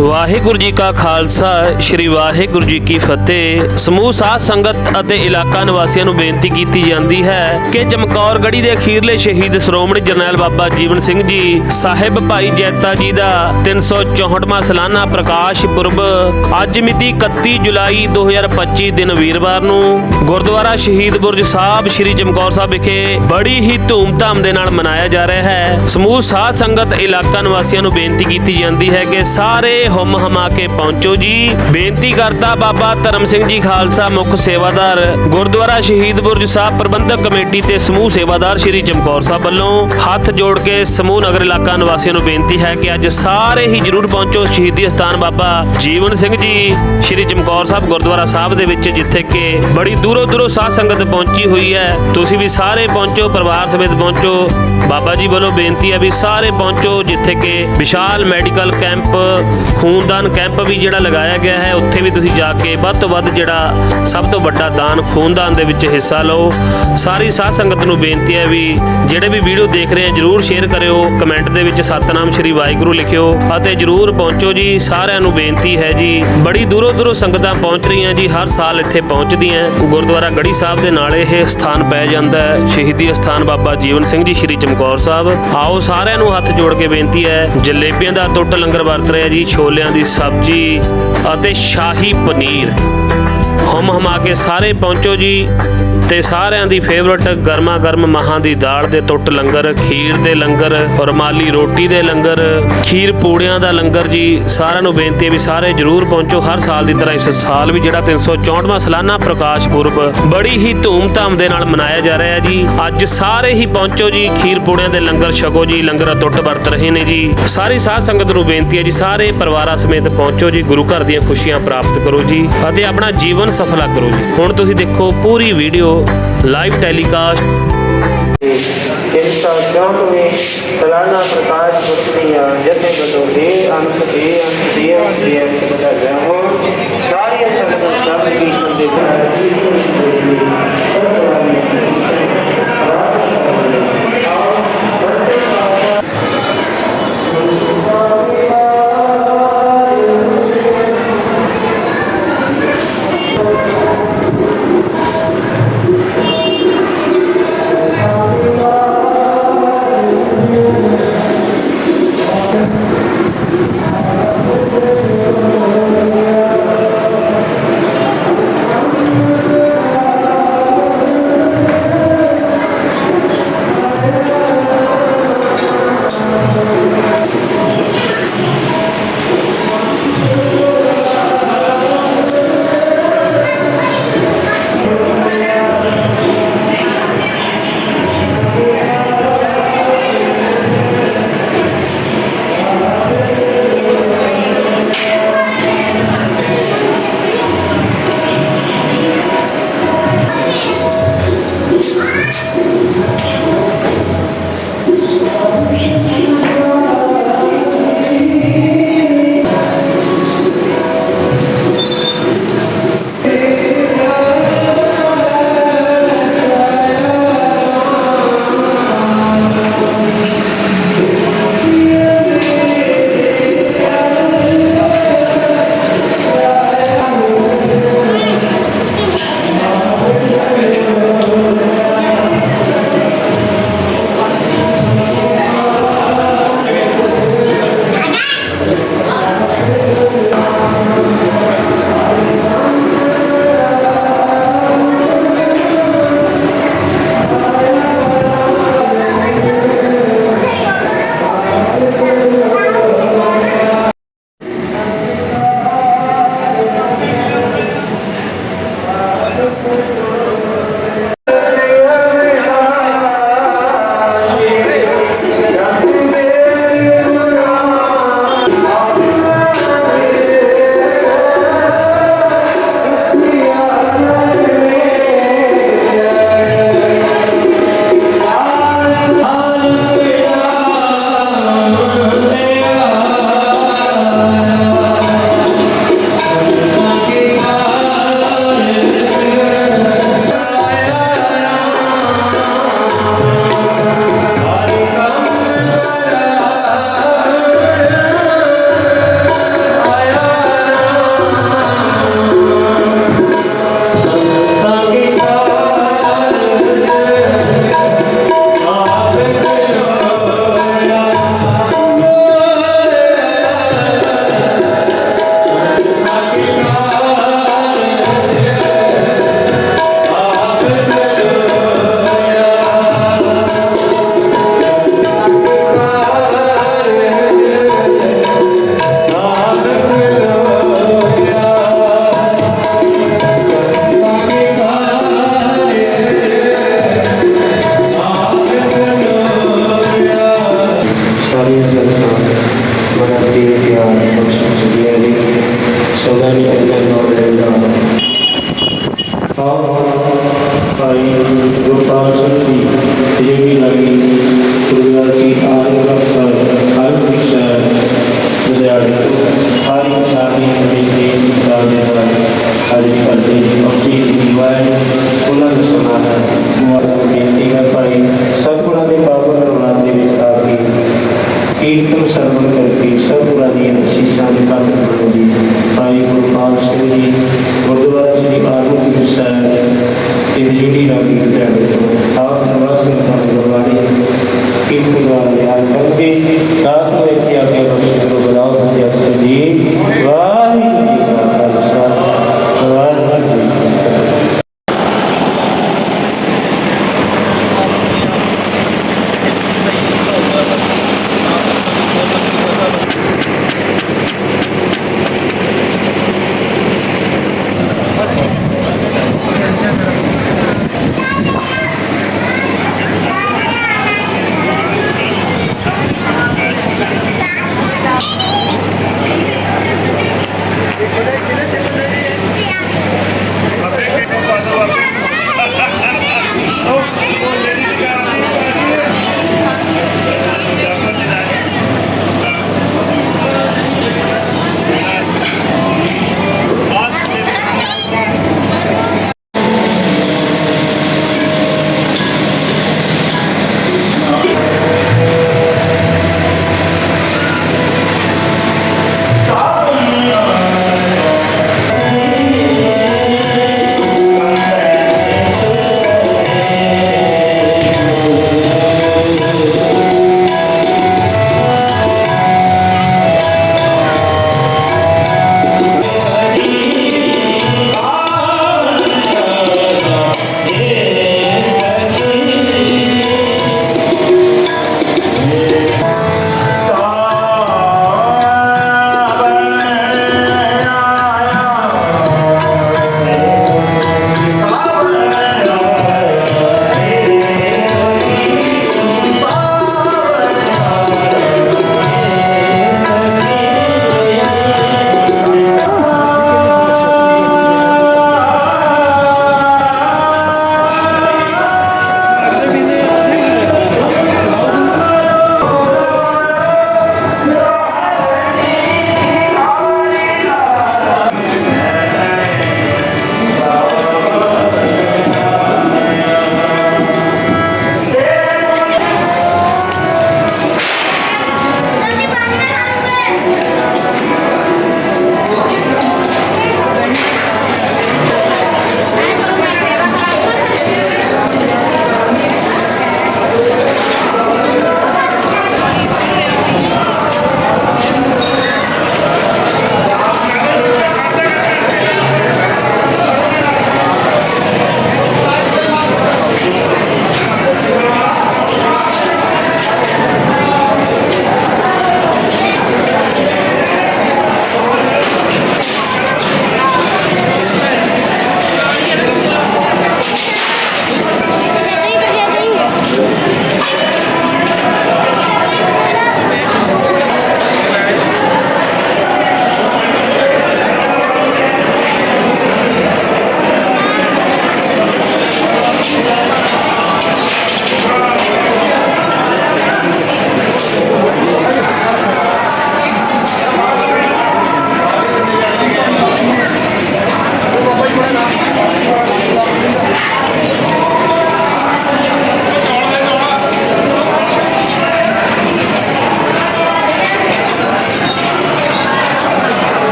ਵਾਹਿਗੁਰੂ ਜੀ ਕਾ ਖਾਲਸਾ, ਸ੍ਰੀ ਵਾਹਿਗੁਰੂ ਜੀ ਕੀ ਫਤਿਹ। ਸਮੂਹ ਸਾਧ ਸੰਗਤ ਅਤੇ ਇਲਾਕਾ ਨਿਵਾਸੀਆਂ ਨੂੰ ਬੇਨਤੀ ਕੀਤੀ ਜਾਂਦੀ ਹੈ ਕਿ ਚਮਕੌਰ ਗੜੀ ਦੇ ਅਖੀਰਲੇ ਸ਼ਹੀਦ ਸ਼੍ਰੋਮਣੀ ਜਰਨੈਲ ਬਾਬਾ ਜੀਵਨ ਸਿੰਘ ਜੀ, ਸਾਹਿਬ ਭਾਈ ਜੈਤਾ ਜੀ ਦਾ 364ਵਾਂ ਸਾਲਾਨਾ ਪ੍ਰਕਾਸ਼ ਪੁਰਬ ਅੱਜ ਮਿਤੀ 31 ਜੁਲਾਈ 2025 ਦਿਨ ਵੀਰਵਾਰ ਨੂੰ ਗੁਰਦੁਆਰਾ ਸ਼ਹੀਦ ਬੁਰਜ ਸਾਹਿਬ, ਸ੍ਰੀ ਚਮਕੌਰ ਸਾਹਿਬ ਵਿਖੇ ਬੜੀ ਹੀ ਧੂਮਧਾਮ ਦੇ ਨਾਲ ਮਨਾਇਆ ਜਾ ਰਿਹਾ ਹੈ। ਸਮੂਹ ਸਾਧ ਸੰਗਤ, ਇਲਾਕਾ ਨਿਵਾਸੀਆਂ ਨੂੰ ਬੇਨਤੀ ਕੀਤੀ ਜਾਂਦੀ ਹੈ ਕਿ ਸਾਰੇ ਹੁਮ ਹਮਾ ਕੇ ਪਹੁੰਚੋ ਜੀ। ਬੇਨਤੀ ਕਰਤਾ ਬਾਬਾ ਧਰਮ ਸਿੰਘ ਜੀ ਖਾਲਸਾ ਮੁੱਖ ਸੇਵਾਦਾਰ, ਗੁਰਦੁਆਰਾ ਸ਼ਹੀਦ ਬੁਰਜ ਸਾਹਿਬ ਪ੍ਰਬੰਧਕ ਕਮੇਟੀ ਤੇ ਸਮੂਹ ਸੇਵਾਦਾਰ ਸ੍ਰੀ ਚਮਕੌਰ ਸਾਹਿਬ ਵੱਲੋਂ ਹੱਥ ਜੋੜ ਕੇ ਸਮੂਹ ਨਗਰ ਇਲਾਕਾ ਨਿਵਾਸੀਆਂ ਨੂੰ ਬੇਨਤੀ ਹੈ ਕਿ ਅੱਜ ਸਾਰੇ ਹੀ ਜਰੂਰ ਪਹੁੰਚੋ ਸ਼ਹੀਦੀ ਸਥਾਨ ਬਾਬਾ ਜੀਵਨ ਸਿੰਘ ਜੀ, ਸ੍ਰੀ ਚਮਕੌਰ ਸਾਹਿਬ ਗੁਰਦੁਆਰਾ ਸਾਹਿਬ ਦੇ ਵਿੱਚ, ਜਿੱਥੇ ਕਿ ਬੜੀ ਦੂਰੋਂ ਦੂਰੋਂ ਸਾਧ ਸੰਗਤ ਪਹੁੰਚੀ ਹੋਈ ਹੈ। ਤੁਸੀਂ ਵੀ ਸਾਰੇ ਪਹੁੰਚੋ, ਪਰਿਵਾਰ ਸਮੇਤ ਪਹੁੰਚੋ। ਬਾਬਾ ਜੀ ਵੱਲੋਂ ਬੇਨਤੀ ਹੈ ਵੀ ਸਾਰੇ ਪਹੁੰਚੋ ਜਿੱਥੇ ਕਿ ਵਿਸ਼ਾਲ ਮੈਡੀਕਲ ਕੈਂਪ, ਖੂਨਦਾਨ ਕੈਂਪ ਵੀ ਜਿਹੜਾ ਲਗਾਇਆ ਗਿਆ ਹੈ, ਉੱਥੇ ਵੀ ਤੁਸੀਂ ਜਾ ਕੇ ਵੱਧ ਤੋਂ ਵੱਧ ਜਿਹੜਾ ਸਭ ਤੋਂ ਵੱਡਾ ਦਾਨ ਖੂਨਦਾਨ ਦੇ ਵਿੱਚ ਹਿੱਸਾ ਲਓ। ਸਾਰੀ ਸਾਧ ਸੰਗਤ ਨੂੰ ਬੇਨਤੀ ਹੈ ਵੀ ਜਿਹੜੇ ਵੀ ਵੀਡੀਓ ਦੇਖ ਰਹੇ ਆ, ਜਰੂਰ ਸ਼ੇਅਰ ਕਰਿਓ ਕਮੈਂਟ ਦੇ ਵਿੱਚ ਸਤਨਾਮ ਸ਼੍ਰੀ ਵਾਹਿਗੁਰੂ ਲਿਖਿਓ ਅਤੇ ਜਰੂਰ ਪਹੁੰਚੋ ਜੀ। ਸਾਰਿਆਂ ਨੂੰ ਬੇਨਤੀ ਹੈ ਜੀ, ਬੜੀ ਦੂਰੋਂ ਦੂਰੋਂ ਸੰਗਤਾਂ ਪਹੁੰਚ ਰਹੀਆਂ ਜੀ, ਹਰ ਸਾਲ ਇੱਥੇ ਪਹੁੰਚਦੀਆਂ ਗੁਰਦੁਆਰਾ ਗੜੀ ਸਾਹਿਬ ਦੇ ਨਾਲ ਇਹ ਸਥਾਨ ਪੈ ਜਾਂਦਾ ਹੈ। ਸ਼ਹੀਦੀ ਸਥਾਨ ਬਾਬਾ ਜੀਵਨ ਸਿੰਘ ਜੀ, ਸ਼੍ਰੀ ਚਮਕੌਰ ਸਾਹਿਬ, ਆਓ ਸਾਰਿਆਂ ਨੂੰ ਹੱਥ ਜੋੜ ਕੇ ਬੇਨਤੀ ਹੈ, ਜਲੇਬੀਆਂ ਦਾ ਟੁੱਟ ਲੰਗਰ ਵਰਤ ਰਿਹਾ ਜੀ, ਛੋਲਿਆਂ ਦੀ ਸਬਜ਼ੀ ਅਤੇ ਸ਼ਾਹੀ ਪਨੀਰ। ਹਮ ਹਮਾ ਕੇ ਸਾਰੇ ਪਹੁੰਚੋ ਜੀ। ਤੇ ਸਾਰਿਆਂ ਦੀ ਫੇਵਰਟ ਗਰਮਾ ਗਰਮ ਮਹਾਂ ਦੀ ਦਾਲ ਦੇ ਟੁੱਟ ਲੰਗਰ, ਖੀਰ ਦੇ ਲੰਗਰ ਰੁਮਾਲੀ ਰੋਟੀ ਦੇ ਲੰਗਰ। ਖੀਰ ਪੂੜਿਆਂ ਦਾ ਲੰਗਰ ਜੀ, ਸਾਰਿਆਂ ਨੂੰ ਬੇਨਤੀ ਹੈ ਵੀ ਸਾਰੇ ਜਰੂਰ ਪਹੁੰਚੋ। ਹਰ ਸਾਲ ਦੀ ਤਰ੍ਹਾਂ ਇਸ ਸਾਲ ਵੀ ਜਿਹੜਾ 364ਵਾਂ ਸਾਲਾਨਾ ਪ੍ਰਕਾਸ਼ ਪੁਰਬ ਬੜੀ ਹੀ ਧੂਮ-ਧਾਮ ਦੇ ਨਾਲ ਮਨਾਇਆ ਜਾ ਰਿਹਾ ਜੀ। ਅੱਜ ਸਾਰੇ ਹੀ ਪਹੁੰਚੋ ਜੀ, ਖੀਰ ਪੂੜਿਆਂ ਦੇ ਲੰਗਰ ਛਕੋ ਜੀ, ਲੰਗਰ ਟੁੱਟ ਵਰਤ ਰਹੇ ਨੇ ਜੀ। ਸਾਰੀ ਸਾਧ ਸੰਗਤ ਨੂੰ ਬੇਨਤੀ ਹੈ ਜੀ, ਸਾਰੇ ਪਰਿਵਾਰਾਂ ਸਮੇਤ ਪਹੁੰਚੋ ਜੀ, ਗੁਰੂ ਘਰ ਦੀਆਂ ਖੁਸ਼ੀਆਂ ਪ੍ਰਾਪਤ ਕਰੋ ਜੀ, ਅਤੇ ਆਪਣਾ ਜੀਵਨ ਸਫਲਾ ਕਰੋ ਜੀ। ਹੁਣ ਤੁਸੀਂ ਦੇਖੋ ਪੂਰੀ ਵੀਡੀਓ ਲਾਈਵ ਟੈਲੀਕਾਸਟ ਤਿੰਨ ਸੌ ਚੌਂਤਵੇਂ ਸਾਲਾਨਾ ਪ੍ਰਕਾਸ਼ ਪੁਰਬ ਦੀਆਂ ਜਥੇ ਬਦੋ ਦੇ ਅੰਤ ਦੇ ਅੰਤ ਦੇ ਅੰਤ ਦੇ ਅੰਤ ਬਦਾ ਗਿਆ ਹੋ ਸਾਰੀਆਂ ਸੰਗਤਾਂ ਸਭ ਕੀਰਤਨ